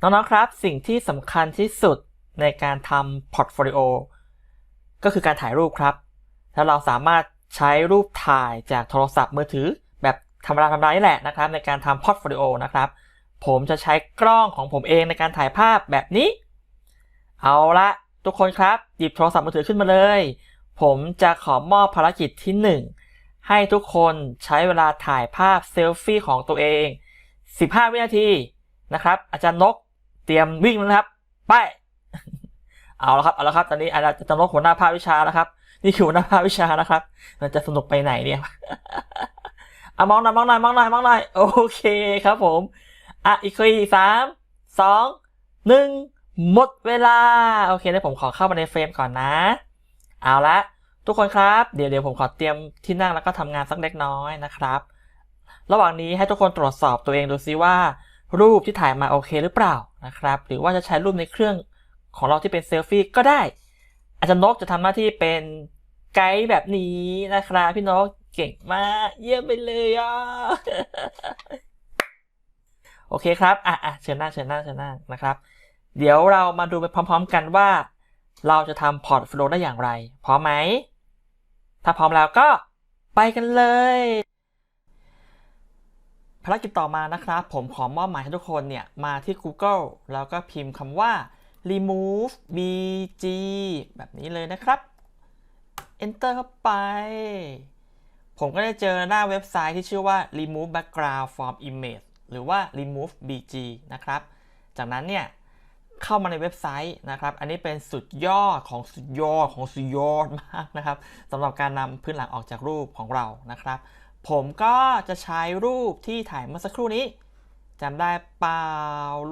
น้องๆครับ สิ่งที่สำคัญที่สุดในการทำพอร์ตโฟลิโอก็คือการถ่ายรูปครับ ถ้าเราสามารถใช้รูปถ่ายจากโทรศัพท์มือถือ แบบธรรมดาธรรมดานี่แหละนะครับ ในการทำพอร์ตโฟลิโอนะครับ ผมจะใช้กล้องของผมเองในการถ่ายภาพแบบนี้ เอาละทุกคนครับ หยิบโทรศัพท์มือถือขึ้นมาเลย ผมจะขอมอบภารกิจที่หนึ่งให้ทุกคนใช้เวลาถ่ายภาพเซลฟี่ของตัวเอง 15 วินาที นะครับ อาจารย์นกเตรียมวิ่งแล้วนะครับ ไป เอาละครับ เอาละครับ ตอนนี้อาจารย์นกหัวหน้าภาควิชาแล้วครับ นี่คือหัวหน้าภาควิชานะครับ มันจะสนุกไปไหนเนี่ยเอามองหน่อยมองหน่อยมองหน่อยมองหน่อยโอเคครับผม อะอีกทีสามสองหนึ่งหมดเวลา โอเคเดี๋ยวผมขอเข้ามาในเฟรมก่อนนะ เอาละทุกคนครับเดี๋ยวเดี๋ยวผมขอเตรียมที่นั่งแล้วก็ทำงานสักเล็กน้อยนะครับ ระหว่างนี้ให้ทุกคนตรวจสอบตัวเองดูซิว่า รูปที่ถ่ายมาโอเคหรือเปล่านะครับ หรือว่าจะใช้รูปในเครื่องของเราที่เป็นเซลฟี่ก็ได้ อาจารย์นกจะทำหน้าที่เป็นไกด์แบบนี้นะครับพี่นกเก่งมากเยี่ยมไปเลยอะโอเคครับอะอะเชิญนั่งเชิญนั่งเชิญนั่งนะครับ เดี๋ยวเรามาดูไปพร้อม ๆ กันว่า เราจะทำพอร์ตโฟลิโอได้อย่างไรพร้อมไหมถ้าพร้อมแล้วก็ไปกันเลย ภารกิจต่อมานะครับ ผมขอมอบหมายให้ทุกคนเนี่ยมาที่ Google แล้วก็พิมพ์คำว่า remove bg แบบนี้เลยนะครับ enter เข้าไป ผมก็ได้เจอหน้าเว็บไซต์ที่ชื่อว่า remove background from image หรือว่า remove bg นะครับ จากนั้นเนี่ยเข้ามาในเว็บไซต์นะครับ อันนี้เป็นสุดยอดของสุดยอดของสุดยอดมากนะครับสำหรับการนำพื้นหลังออกจากรูปของเรานะครับ ผมก็จะใช้รูปที่ถ่ายเมื่อสักครู่นี้จำได้เปล่า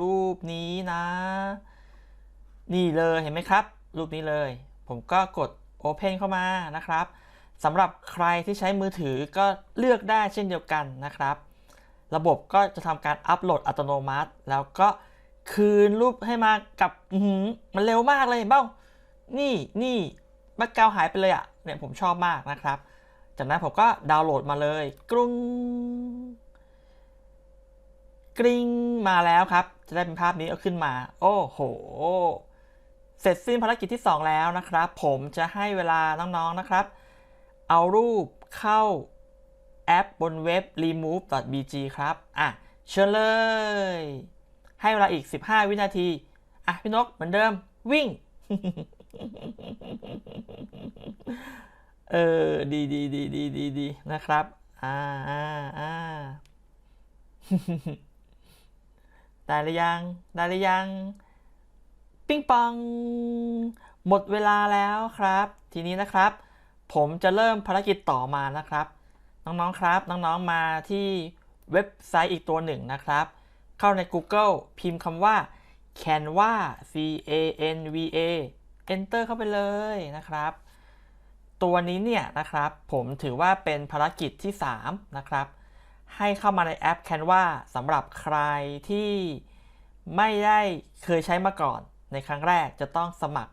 รูปนี้นะ นี่เลยเห็นไหมครับ รูปนี้เลย ผมก็กด Open เข้ามานะครับสำหรับใครที่ใช้มือถือก็เลือกได้เช่นเดียวกันนะครับ ระบบก็จะทำการอัปโหลดอัตโนมัติ แล้วก็คืนรูปให้มากับมันเร็วมากเลยเห็นเปล่านี่นี่แบ็กกราวหายไปเลยอะ่ะเนี่ยผมชอบมากนะครับ จากนั้นผมก็ดาวน์โหลดมาเลยกรุงกริ้งมาแล้วครับ จะได้เป็นภาพนี้เอาขึ้นมา โอ้โห เสร็จสิ้นภารกิจที่ 2 แล้วนะครับ ผมจะให้เวลาน้องๆนะครับ เอารูปเข้าแอปบนเว็บ remove.bg ครับ อะ เชิญเลย ให้เวลาอีก 15 วินาที อะ พี่นกเหมือนเดิมวิ่ง เออ ดีดีดีดีดีดีนะครับ อ่าอ่าอ่าได้หรือยัง ได้หรือยัง ปิ้งปอง หมดเวลาแล้วครับ ทีนี้นะครับ ผมจะเริ่มภารกิจต่อมานะครับ น้องๆครับ น้องๆมาที่เว็บไซต์อีกตัวหนึ่งนะครับ เข้าใน Google พิมพ์คำว่า Canva C A N V A Enter เข้าไปเลยนะครับ ตัวนี้เนี่ยนะครับ ผมถือว่าเป็นภารกิจที่ 3 นะครับ ให้เข้ามาในแอป Canva สำหรับใครที่ไม่ได้เคยใช้มาก่อน ในครั้งแรกจะต้องสมัคร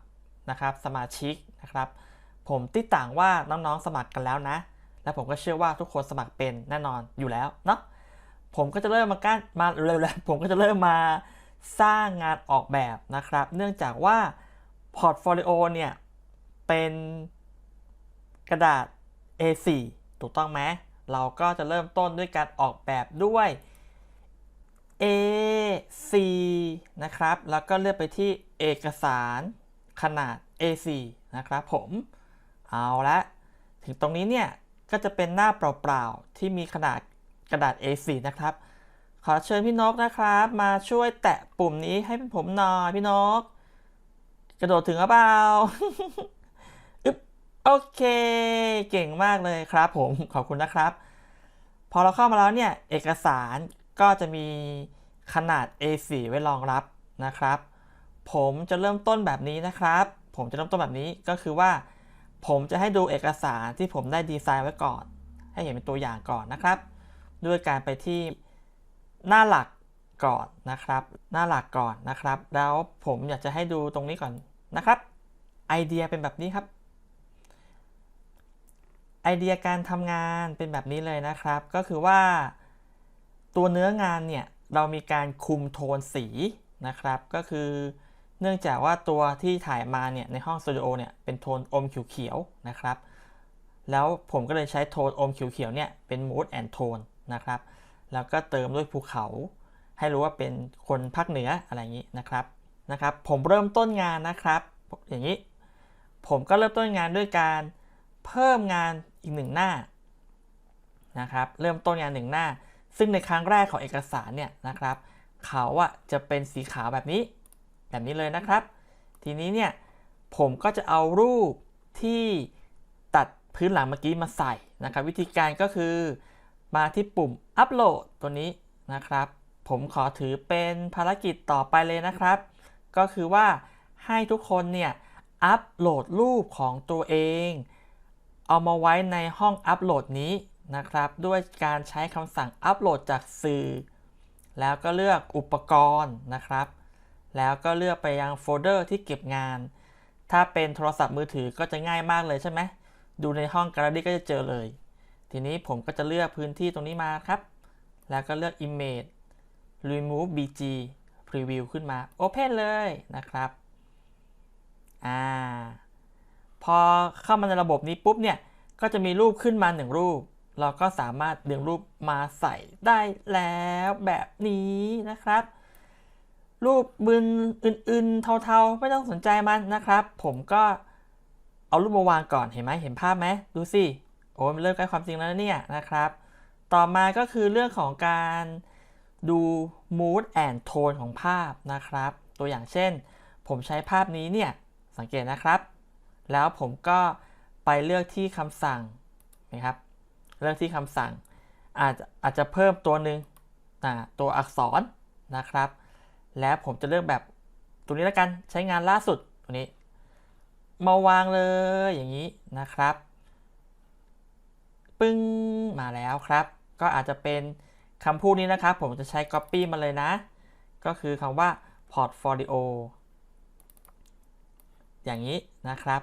นะครับสมาชิกนะครับ ผมติดต่างว่าน้องๆสมัครกันแล้วนะ และผมก็เชื่อว่าทุกคนสมัครเป็นแน่นอนอยู่แล้วเนาะผมก็จะเริ่มมาการมาเร็วๆผมก็จะเริ่มมาสร้างงานออกแบบนะครับ เนื่องจากว่าพอร์ตโฟลิโอเนี่ยเป็น กระดาษ A4 ถูกต้องไหมเราก็จะเริ่มต้นด้วยการออกแบบด้วย A4 นะครับ แล้วก็เลือกไปที่เอกสารขนาด A4 นะครับผม เอาละถึงตรงนี้เนี่ย ก็จะเป็นหน้าเปล่าๆ ที่มีขนาดกระดาษ A4 นะครับ ขอเชิญพี่นกนะครับ มาช่วยแตะปุ่มนี้ให้ผมหน่อยพี่นก กระโดดถึงหรือเปล่า โอเค เก่งมากเลยครับผม ขอบคุณนะครับ พอเราเข้ามาแล้วเนี่ย เอกสารก็จะมีขนาด A4 ไว้รองรับนะครับ ผมจะเริ่มต้นแบบนี้นะครับ ผมจะเริ่มต้นแบบนี้ก็คือว่า ผมจะให้ดูเอกสารที่ผมได้ดีไซน์ไว้ก่อน ให้เห็นเป็นตัวอย่างก่อนนะครับ ด้วยการไปที่หน้าหลักก่อนนะครับ หน้าหลักก่อนนะครับ แล้วผมอยากจะให้ดูตรงนี้ก่อนนะครับ ไอเดียเป็นแบบนี้ครับ ไอเดียการทำงานเป็นแบบนี้เลยนะครับ ก็คือว่า ตัวเนื้องานเนี่ยเรามีการคุมโทนสีนะครับ ก็คือเนื่องจากว่าตัวที่ถ่ายมาเนี่ยในห้องสตูดิโอเนี่ยเป็นโทนอมเขียวๆนะครับ แล้วผมก็เลยใช้โทนอมเขียวๆเนี่ยเป็น mood and tone นะครับ แล้วก็เติมด้วยภูเขา ให้รู้ว่าเป็นคนภาคเหนืออะไรอย่างนี้นะครับนะครับ ผมเริ่มต้นงานนะครับ อย่างนี้ ผมก็เริ่มต้นงานด้วยการเพิ่มงาน อีกหนึ่งหน้านะครับเริ่มต้นงานหนึ่งหน้า ซึ่งในครั้งแรกของเอกสารเนี่ยนะครับเขาอะจะเป็นสีขาวแบบนี้ แบบนี้เลยนะครับ ทีนี้เนี่ยผมก็จะเอารูปที่ตัดพื้นหลังเมื่อกี้มาใส่นะครับ วิธีการก็คือมาที่ปุ่มอัปโหลดตัวนี้นะครับ ผมขอถือเป็นภารกิจต่อไปเลยนะครับ ก็คือว่าให้ทุกคนเนี่ยอัปโหลดรูปของตัวเอง เอามาไว้ในห้องอัปโหลดนี้นะครับ ด้วยการใช้คำสั่งอัปโหลดจากสื่อ แล้วก็เลือกอุปกรณ์นะครับ แล้วก็เลือกไปยังโฟลเดอร์ที่เก็บงาน ถ้าเป็นโทรศัพท์มือถือก็จะง่ายมากเลยใช่ไหม ดูในห้องแกลเลอรี่ก็จะเจอเลย ทีนี้ผมก็จะเลือกพื้นที่ตรงนี้มาครับ แล้วก็เลือก Image Remove BG Preview ขึ้นมา Open เลยนะครับ อ่า พอเข้ามาในระบบนี้ปุ๊บเนี่ย ก็จะมีรูปขึ้นมาหนึ่งรูป เราก็สามารถดึงรูปมาใส่ได้แล้วแบบนี้นะครับ รูปมึนอื่นๆ เทาๆ ไม่ต้องสนใจมันนะครับ ผมก็เอารูปมาวางก่อนเห็นไหมเห็นภาพไหมดูสิโอ้มันเริ่มใกล้ความจริงแล้วเนี่ยนะครับ ต่อมาก็คือเรื่องของการดู mood and tone ของภาพนะครับ ตัวอย่างเช่น ผมใช้ภาพนี้เนี่ย สังเกตนะครับ แล้วผมก็ไปเลือกที่คำสั่งนะครับ เลือกที่คำสั่ง อาจจะอาจจะเพิ่มตัวหนึ่งนะตัวอักษรนะครับ แล้วผมจะเลือกแบบตัวนี้แล้วกันใช้งานล่าสุดตัวนี้ มาวางเลยอย่างนี้นะครับ ปึ้งมาแล้วครับ ก็อาจจะเป็นคำพูดนี้นะครับ ผมจะใช้ Copy มาเลยนะ ก็คือคำว่า portfolio อย่างนี้นะครับ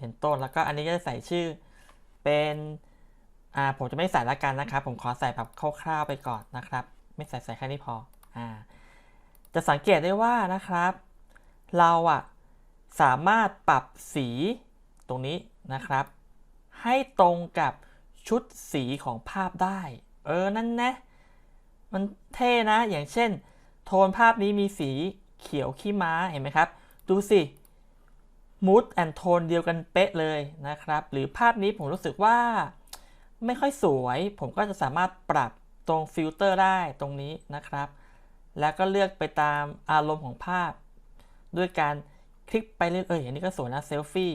เป็นต้นแล้วก็อันนี้ก็จะใส่ชื่อเป็นอ่าผมจะไม่ใส่ละกันนะครับ ผมขอใส่แบบคร่าวๆไปก่อนนะครับ ไม่ใส่ใส่แค่นี้พออ่าจะสังเกตได้ว่านะครับ เราอะสามารถปรับสีตรงนี้นะครับ ให้ตรงกับชุดสีของภาพได้ เออนั่นนะมันเท่นะอย่างเช่น โทนภาพนี้มีสีเขียวขี้ม้าเห็นไหมครับ ดูสิ มูดแอนโทนเดียวกันเป๊ะเลยนะครับ หรือภาพนี้ผมรู้สึกว่าไม่ค่อยสวย ผมก็จะสามารถปรับตรงฟิลเตอร์ได้ตรงนี้นะครับ แล้วก็เลือกไปตามอารมณ์ของภาพ ด้วยการคลิกไปเรื่อยๆเอออันนี้ก็สวยนะเซลฟี่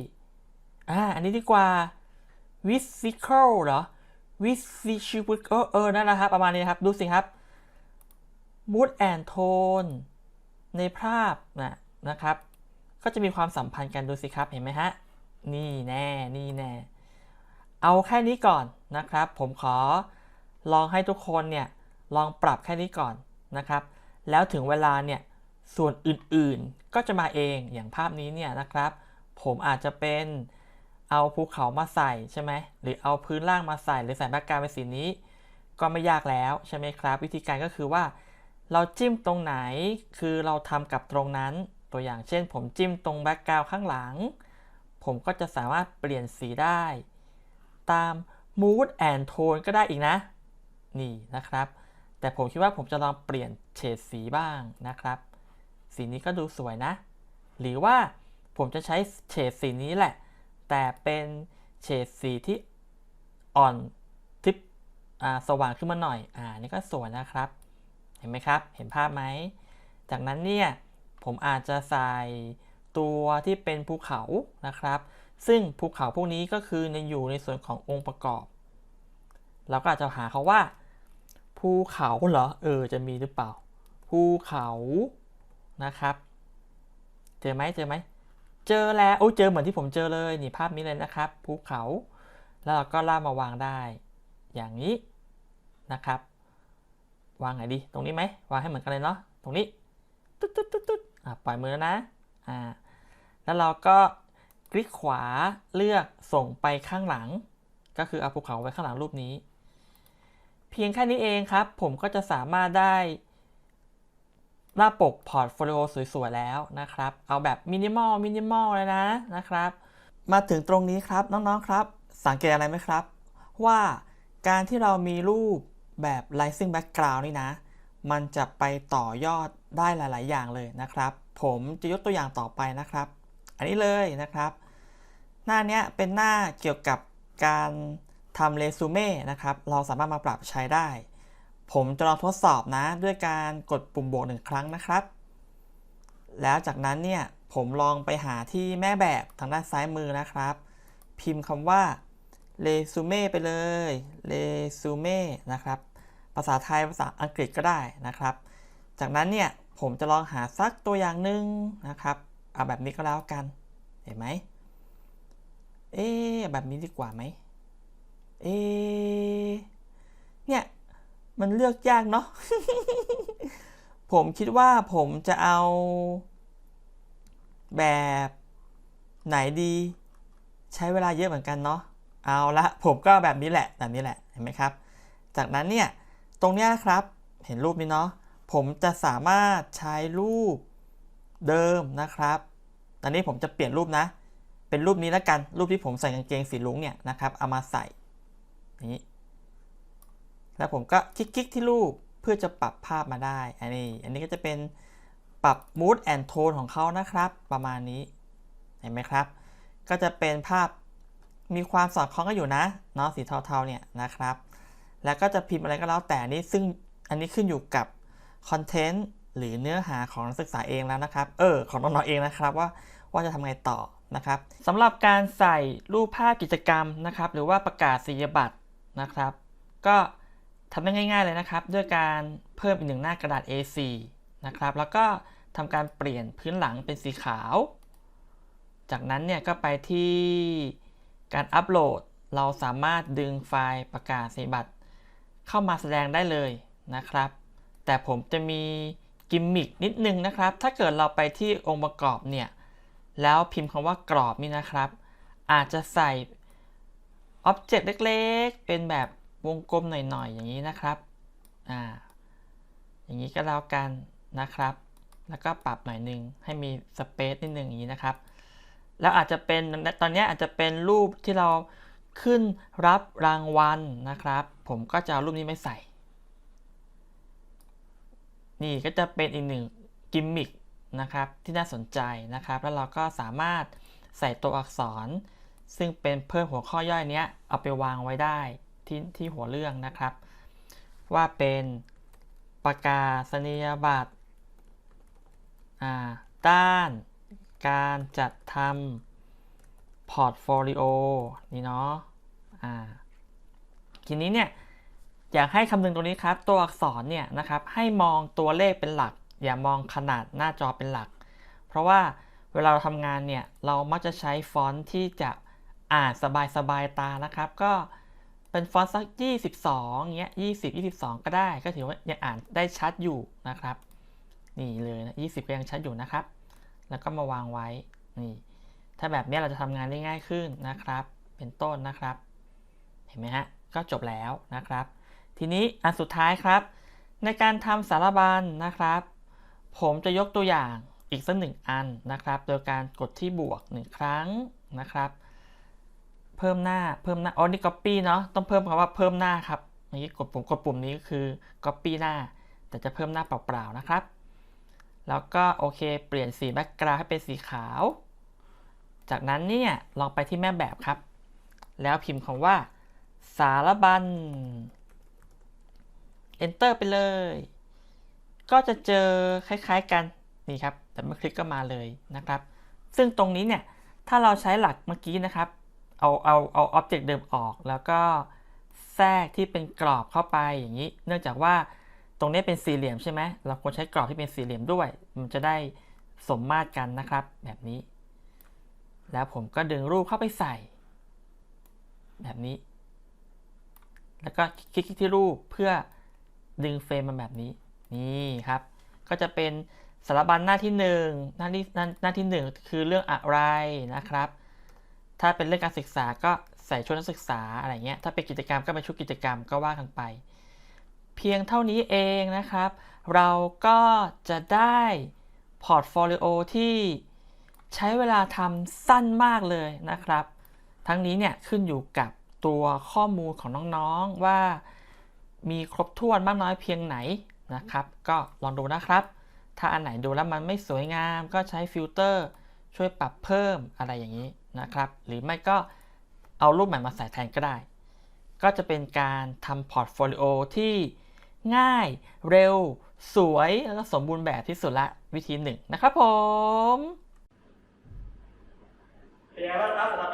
อ่าอันนี้ดีกว่า with visual เหรอ with visual เออเออนั่นนะครับ ประมาณนี้นครับ ดูสิครับ mood and tone ในภาพนะนะครับ ก็จะมีความสัมพันธ์กันดูสิครับเห็นไหมฮะ นี่แน่นี่แน่ เอาแค่นี้ก่อนนะครับ ผมขอลองให้ทุกคนเนี่ยลองปรับแค่นี้ก่อนนะครับ แล้วถึงเวลาเนี่ยส่วนอื่นๆก็จะมาเองอย่างภาพนี้เนี่ยนะครับ ผมอาจจะเป็นเอาภูเขามาใส่ใช่ไหมหรือเอาพื้นล่างมาใส่ หรือใส่แบ็กกราวด์เป็นสีนี้ ก็ไม่ยากแล้วใช่ไหมครับ วิธีการก็คือว่า เราจิ้มตรงไหนคือเราทำกับตรงนั้น ตัวอย่างเช่น ผมจิ้มตรงแบ็กกราวด์ข้างหลัง ผมก็จะสามารถเปลี่ยนสีได้ ตาม mood and tone ก็ได้อีกนะ นี่นะครับ แต่ผมคิดว่าผมจะลองเปลี่ยนเฉดสีบ้างนะครับ สีนี้ก็ดูสวยนะ หรือว่าผมจะใช้เฉดสีนี้แหละ แต่เป็นเฉดสีที่อ่อนทิปสว่างขึ้นมาหน่อย อ่า นี่ก็สวยนะครับ เห็นไหมครับ เห็นภาพไหม จากนั้นเนี่ย ผมอาจจะใส่ตัวที่เป็นภูเขานะครับ ซึ่งภูเขาพวกนี้ก็คือในอยู่ในส่วนขององค์ประกอบ เราก็อาจจะหาเขาว่า ภูเขาเหรอ เออ จะมีหรือเปล่า ภูเขานะครับ เจอไหมเจอไหม เจอแล้วโอ้เจอเหมือนที่ผมเจอเลย นี่ภาพนี้เลยนะครับ ภูเขา แล้วเราก็ล่ามาวางได้ อย่างนี้นะครับ วางไหนดี ตรงนี้ไหม วางให้เหมือนกันเลยเนาะ ตรงนี้ตึ๊ดตึ๊ดตึ๊ดตึ๊ด ปล่อยมือแล้วนะอ่าแล้วเราก็คลิกขวาเลือกส่งไปข้างหลัง ก็คือเอาภูเขาไว้ข้างหลังรูปนี้ เพียงแค่นี้เองครับ ผมก็จะสามารถได้ หน้าปกพอร์ตโฟลิโอสวยๆแล้วนะครับ เอาแบบมินิมอลมินิมอลเลยนะนะครับ มาถึงตรงนี้ครับน้องๆครับ สังเกตอะไรไหมครับ ว่าการที่เรามีรูปแบบ Rising Background นี่นะ มันจะไปต่อยอด ได้หลาย ๆ อย่างเลยนะครับ ผมจะยกตัวอย่างต่อไปนะครับ อันนี้เลยนะครับ หน้าเนี้ยเป็นหน้าเกี่ยวกับการทำเรซูเม่นะครับ เราสามารถมาปรับใช้ได้ ผมจะลองทดสอบนะด้วยการกดปุ่มบวกหนึ่งครั้งนะครับ แล้วจากนั้นเนี่ยผมลองไปหาที่แม่แบบทางด้านซ้ายมือนะครับ พิมพ์คำว่าเรซูเม่ไปเลยเรซูเม่นะครับ ภาษาไทยภาษาอังกฤษก็ได้นะครับ จากนั้นเนี่ย ผมจะลองหาสักตัวอย่างหนึ่งนะครับ เอาแบบนี้ก็แล้วกัน เห็นไหม เอ๊แบบนี้ดีกว่าไหม เอ๊เนี่ย มันเลือกยากเนาะ ผมคิดว่าผมจะเอา แบบไหนดี ใช้เวลาเยอะเหมือนกันเนาะ เอาละผมก็แบบนี้แหละ แบบนี้แหละ เห็นไหมครับ จากนั้นเนี่ย ตรงเนี้ยครับ เห็นรูปนี้เนาะ ผมจะสามารถใช้รูปเดิมนะครับตอนนี้ผมจะเปลี่ยนรูปนะ เป็นรูปนี้แล้วกัน รูปที่ผมใส่กางเกงสีลุงเนี่ยนะครับ เอามาใส่นี้ แล้วผมก็คลิกๆที่รูปเพื่อจะปรับภาพมาได้ อันนี้ อันนี้ก็จะเป็นปรับ mood and tone ของเขานะครับ ประมาณนี้ เห็นไหมครับ ก็จะเป็นภาพมีความสอดคล้องกันอยู่นะ เนาะสีเทาๆเนี่ยนะครับ แล้วก็จะพิมพ์อะไรก็แล้วแต่นี้ซึ่งอันนี้ขึ้นอยู่กับ คอนเทนต์หรือเนื้อหาของนักศึกษาเองแล้วนะครับ เออ ของน้องๆเองนะครับว่าว่าจะทำไงต่อนะครับสำหรับการใส่รูปภาพกิจกรรมนะครับ หรือว่าประกาศนียบัตรนะครับ ก็ทำได้ง่าย ๆเลยนะครับ ด้วยการเพิ่มอีกหนึ่งหน้ากระดาษ A4 นะครับ แล้วก็ทำการเปลี่ยนพื้นหลังเป็นสีขาว จากนั้นเนี่ยก็ไปที่การอัปโหลด เราสามารถดึงไฟล์ประกาศนียบัตรเข้ามาแสดงได้เลยนะครับ แต่ผมจะมีกิมมิคนิดนึงนะครับ ถ้าเกิดเราไปที่องค์ประกอบเนี่ย แล้วพิมพ์คำว่ากรอบนี่นะครับ อาจจะใส่อ็อบเจกต์เล็กๆ เป็นแบบวงกลมหน่อยๆ อย่างนี้นะครับอ่าอย่างนี้ก็แล้วกันนะครับ แล้วก็ปรับหน่อยหนึง ให้มีสเปซนิดนึงอย่างนี้นะครับ แล้วอาจจะเป็นตอนนี้อาจจะเป็นรูปที่เราขึ้นรับรางวัลนะครับ ผมก็จะรูปนี้ไม่ใส่ นี่ก็จะเป็นอีกหนึ่งกิมมิคนะครับที่น่าสนใจนะครับ แล้วเราก็สามารถใส่ตัวอักษร ซึ่งเป็นเพิ่มหัวข้อย่อยเนี้ยเอาไปวางไว้ได้ที่ที่หัวเรื่องนะครับ ว่าเป็นประกาศนียบัตรด้าน การจัดทำพอร์ตโฟลิโอนี่เนาะอ่าทีนี้เนี่ย อยากให้คำนึงตรงนี้ครับ ตัวอักษรเนี่ยนะครับให้มองตัวเลขเป็นหลัก อย่ามองขนาดหน้าจอเป็นหลัก เพราะว่าเวลาเราทำงานเนี่ยเรามักจะใช้ฟอนต์ที่จะอ่านสบายๆตานะครับ ก็เป็นฟอนต์สัก 22เงี้ย20 22 ก็ได้ ก็ถือว่ายังอ่านได้ชัดอยู่นะครับ นี่เลยนะ20 ก็ยังชัดอยู่นะครับ แล้วก็มาวางไว้นี่ถ้าแบบนี้เราจะทำงานได้ง่ายขึ้นนะครับ เป็นต้นนะครับ เห็นไหมฮะก็จบแล้วนะครับ ทีนี้อันสุดท้ายครับ ในการทำสารบัญนะครับ ผมจะยกตัวอย่างอีกสักหนึ่งอันนะครับ โดยการกดที่บวกหนึ่งครั้งนะครับ เพิ่มหน้าเพิ่มหน้าอ๋อนี่ copy เนาะต้องเพิ่มคำว่าเพิ่มหน้าครับอย่างนี้กดปุ่มกดปุ่มนี้ก็คือ copy หน้า แต่จะเพิ่มหน้าเปล่าๆนะครับ แล้วก็โอเค เปลี่ยนสีแบ็กกราวให้เป็นสีขาว จากนั้นเนี่ยลองไปที่แม่แบบครับ แล้วพิมพ์คำว่า สารบัญ Enter ไปเลย ก็จะเจอคล้ายๆกันนี่ครับแต่เมื่อคลิกก็มาเลยนะครับ ซึ่งตรงนี้เนี่ยถ้าเราใช้หลักเมื่อกี้นะครับ เอาเอาเอาอ็อบเจกต์เดิมออก แล้วก็แทรกที่เป็นกรอบเข้าไปอย่างนี้ เนื่องจากว่าตรงนี้เป็นสี่เหลี่ยมใช่ไหมเราควรใช้กรอบที่เป็นสี่เหลี่ยมด้วย มันจะได้สมมาตรกันนะครับ แบบนี้ แล้วผมก็ดึงรูปเข้าไปใส่ แบบนี้ แล้วก็คลิกที่รูปเพื่อ ดึงเฟรมมาแบบนี้ นี่ครับ ก็จะเป็นสารบัญหน้าที่หนึ่งหน้าที่หน้าหน้าที่หนึ่งคือเรื่องอะไรนะครับ ถ้าเป็นเรื่องการศึกษาก็ใส่ชุดนักศึกษาอะไรเงี้ย ถ้าเป็นกิจกรรมก็เป็นชุดกิจกรรมก็ว่ากันไป เพียงเท่านี้เองนะครับ เราก็จะได้พอร์ตโฟลิโอที่ใช้เวลาทำสั้นมากเลยนะครับ ทั้งนี้เนี่ยขึ้นอยู่กับตัวข้อมูลของน้องๆว่า มีครบถ้วนมากน้อยเพียงไหนนะครับ ก็ลองดูนะครับ ถ้าอันไหนดูแล้วมันไม่สวยงาม ก็ใช้ฟิลเตอร์ช่วยปรับเพิ่มอะไรอย่างนี้นะครับ หรือไม่ก็เอารูปใหม่มาใส่แทนก็ได้ ก็จะเป็นการทำพอร์ตโฟลิโอที่ง่าย เร็ว สวย แล้วก็สมบูรณ์แบบที่สุดละวิธีหนึ่งนะครับผมเป็นไงบ้างครับสำหรับ